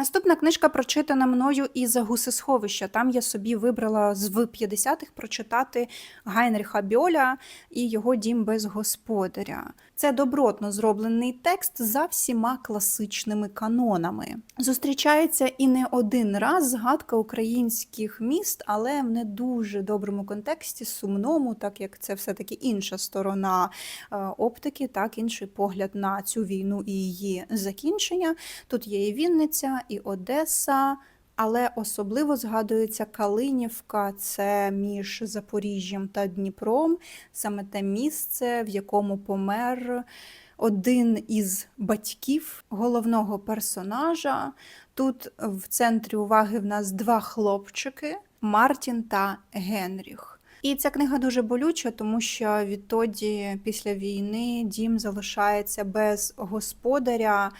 Наступна книжка прочитана мною із гусесховища. Там я собі вибрала з в 50-х прочитати Гайнріха Бьоля і його дім без господаря. Це добротно зроблений текст за всіма класичними канонами. Зустрічається і не один раз згадка українських міст, але в не дуже доброму контексті, сумному, так як це все-таки інша сторона е, оптики, так інший погляд на цю війну і її закінчення. Тут є і Вінниця, і Одеса. Але особливо згадується Калинівка, це між Запоріжжям та Дніпром, саме те місце, в якому помер один із батьків головного персонажа. Тут в центрі уваги в нас два хлопчики Мартін та Генріх. І ця книга дуже болюча, тому що відтоді, після війни, дім залишається без господаря.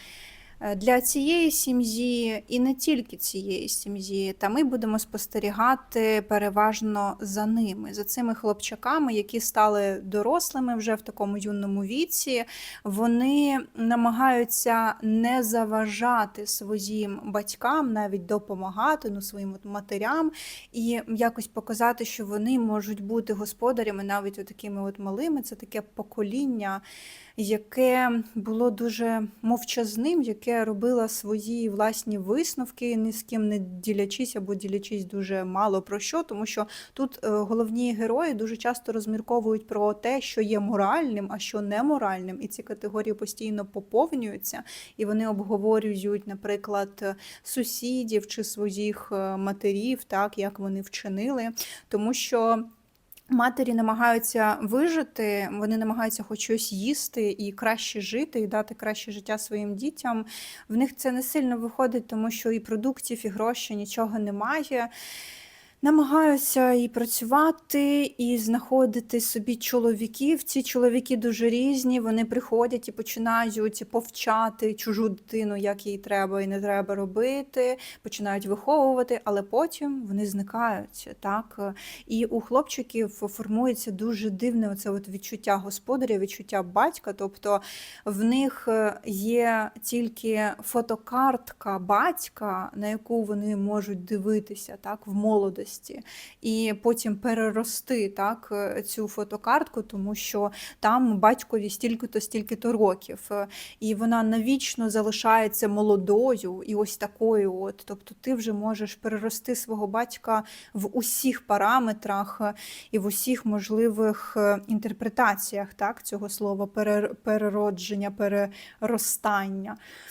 Е, Для цієї сім'ї і не тільки цієї сім'ї, та ми будемо спостерігати переважно за ними, за цими хлопчаками, які стали дорослими вже в такому юному віці. Вони намагаються не заважати своїм батькам, навіть допомагати ну, своїм от матерям, і якось показати, що вони можуть бути господарями навіть такими от малими. Це таке покоління яке було дуже мовчазним, яке робило свої власні висновки, ні з ким не ділячись або ділячись дуже мало про що, тому що тут е, головні герої дуже часто розмірковують про те, що є моральним, а що неморальним, і ці категорії постійно поповнюються, і вони обговорюють, наприклад, сусідів чи своїх е, матерів, так як вони вчинили, тому що. Матері намагаються вижити, вони намагаються хоч щось їсти і краще жити, і дати краще життя своїм дітям. В них це не сильно виходить, тому що і продуктів, і грошей нічого немає. Намагаються і працювати, і знаходити собі чоловіків. Ці чоловіки дуже різні. Вони приходять і починають повчати чужу дитину, як їй треба і не треба робити, починають виховувати, але потім вони зникають. Так і у хлопчиків формується дуже дивне оце от відчуття господаря, відчуття батька. Тобто в них є тільки фотокартка батька, на яку вони можуть дивитися так в молодості і потім перерости так е, цю фотокартку, тому що там батькові стільки-то, стільки-то років, Е, і вона навічно залишається молодою і ось такою. От, тобто, ти вже можеш перерости свого батька в усіх параметрах е, і в усіх можливих інтерпретаціях так, цього слова перер- переродження, переростання.